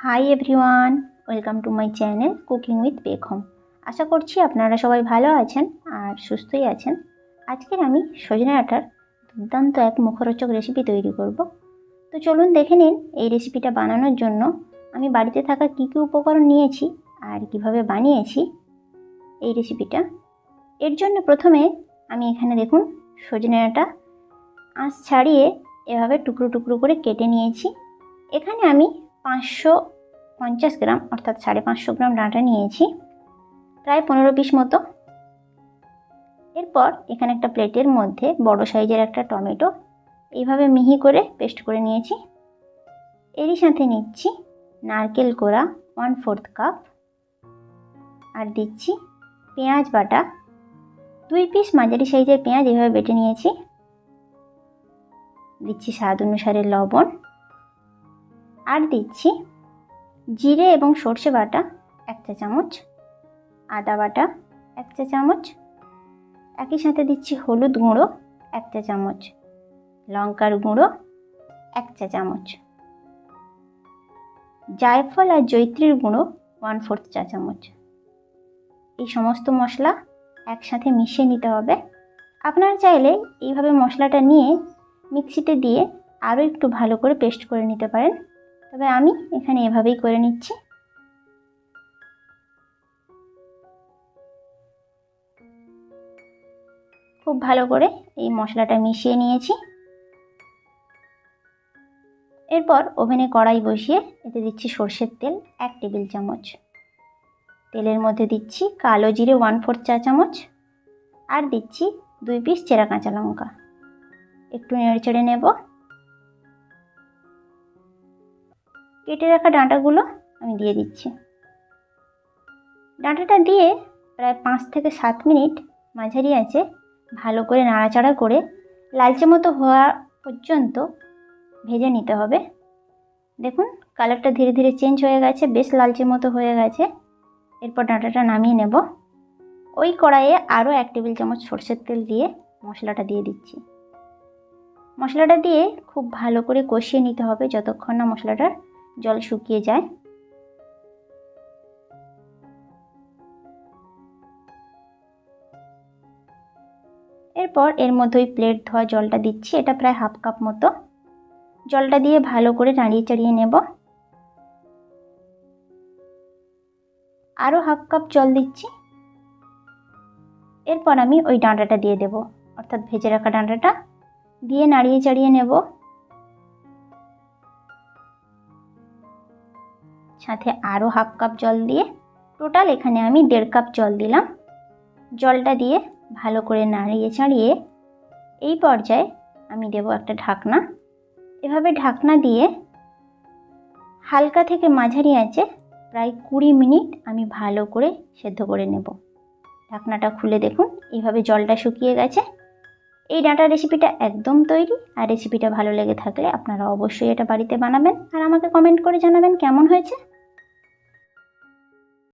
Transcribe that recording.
Hi everyone welcome to my channel cooking with Beckham আশা করছি আপনারা সবাই ভালো আছেন আর সুস্থই আছেন। আজকের আমি সজনে ডাঁটার দুর্দান্ত এক মুখরোচক রেসিপি তৈরি করব। তো চলুন দেখে নিন এই রেসিপিটা বানানোর জন্য আমি বাড়িতে থাকা কী কী উপকরণ নিয়েছি আর কীভাবে বানিয়েছি এই রেসিপিটা এর জন্য প্রথমে আমি এখানে দেখুন সজনে ডাঁটা আঁশ ছাড়িয়ে এভাবে টুকরো টুকরো করে কেটে নিয়েছি। এখানে আমি পাঁচশো পঞ্চাশ গ্রাম, অর্থাৎ সাড়ে পাঁচশো গ্রাম ডাঁটা নিয়েছি, প্রায় পনেরো পিস মতো। এরপর এখানে একটা প্লেটের মধ্যে বড় সাইজের একটা টমেটো, এইভাবে মিহি করে পেস্ট করে নিয়েছি। এরই সাথে নিচ্ছি নারকেল কোড়া ওয়ান ফোর্থ কাপ আর দিচ্ছি পেঁয়াজ বাটা। দুই পিস মাঝারি সাইজের পেঁয়াজ এভাবে বেটে নিয়েছি। দিচ্ছি স্বাদ অনুসারে লবণ। আর দিচ্ছি জিরে এবং সর্ষে বাটা এক চা চামচ, আদা বাটা এক চা চামচ, একই সাথে দিচ্ছি হলুদ গুঁড়ো এক চা চামচ, লঙ্কার গুঁড়ো এক চা চামচ, জায়ফল আর জৈত্রীর গুঁড়ো ওয়ান ফোর্থ চা চামচ। এই সমস্ত মশলা একসাথে মিশিয়ে নিতে হবে। আপনারা চাইলে এইভাবে মশলাটা নিয়ে মিক্সিতে দিয়ে আরও একটু ভালো করে পেস্ট করে নিতে পারেন। তবে আমি এখানে এভাবেই করে নিচ্ছি। খুব ভালো করে এই মশলাটা মিশিয়ে নিয়েছি। এরপর ওভেনে কড়াই বসিয়ে এতে দিচ্ছি সর্ষের তেল এক টেবিল চামচ। তেলের মধ্যে দিচ্ছি কালো জিরে ওয়ান ফোর্থ চা চামচ আর দিচ্ছি দুই পিস চেরা কাঁচা লঙ্কা। একটু নেড়ে চেড়ে নেব। কেটে রাখা ডাঁটাগুলো আমি দিয়ে দিচ্ছি। ডাঁটাটা দিয়ে প্রায় পাঁচ থেকে সাত মিনিট মাঝারি আছে ভালো করে নাড়াচাড়া করে লালচে মতো হওয়া পর্যন্ত ভেজে নিতে হবে। দেখুন, কালারটা ধীরে ধীরে চেঞ্জ হয়ে গেছে, বেশ লালচে মতো হয়ে গেছে। এরপর ডাঁটাটা নামিয়ে নেব। ওই কড়াইয়ে আরও এক টেবিল চামচ সর্ষের তেল দিয়ে মশলাটা দিয়ে দিচ্ছি। মশলাটা দিয়ে খুব ভালো করে কষিয়ে নিতে হবে যতক্ষণ না মশলাটার জল শুকিয়ে যায়। এরপর এর মধ্যে ওই প্লেট ধোয়া জলটা দিচ্ছি, এটা প্রায় হাফ কাপ মতো। জলটা দিয়ে ভালো করে নাড়িয়ে চাড়িয়ে নেব। আরও হাফ কাপ জল দিচ্ছি। এরপর আমি ওই ডাঁটাটা দিয়ে দেব, অর্থাৎ ভেজে রাখা ডাঁটাটা। দিয়ে নাড়িয়ে চাড়িয়ে নেব। সাথে আরও হাফ কাপ জল দিয়ে টোটাল এখানে আমি দেড় কাপ জল দিলাম। জলটা দিয়ে ভালো করে নাড়িয়ে চাড়িয়ে এই পর্যায়ে আমি দেব একটা ঢাকনা। এভাবে ঢাকনা দিয়ে হালকা থেকে মাঝারি আছে প্রায় কুড়ি মিনিট আমি ভালো করে সেদ্ধ করে নেব। ঢাকনাটা খুলে দেখুন এইভাবে জলটা শুকিয়ে গেছে। এই ডাঁটা রেসিপিটা একদম তৈরি আর রেসিপিটা ভালো লেগে থাকলে আপনারা অবশ্যই এটা বাড়িতে বানাবেন। আর আমাকে কমেন্ট করে জানাবেন কেমন হয়েছে।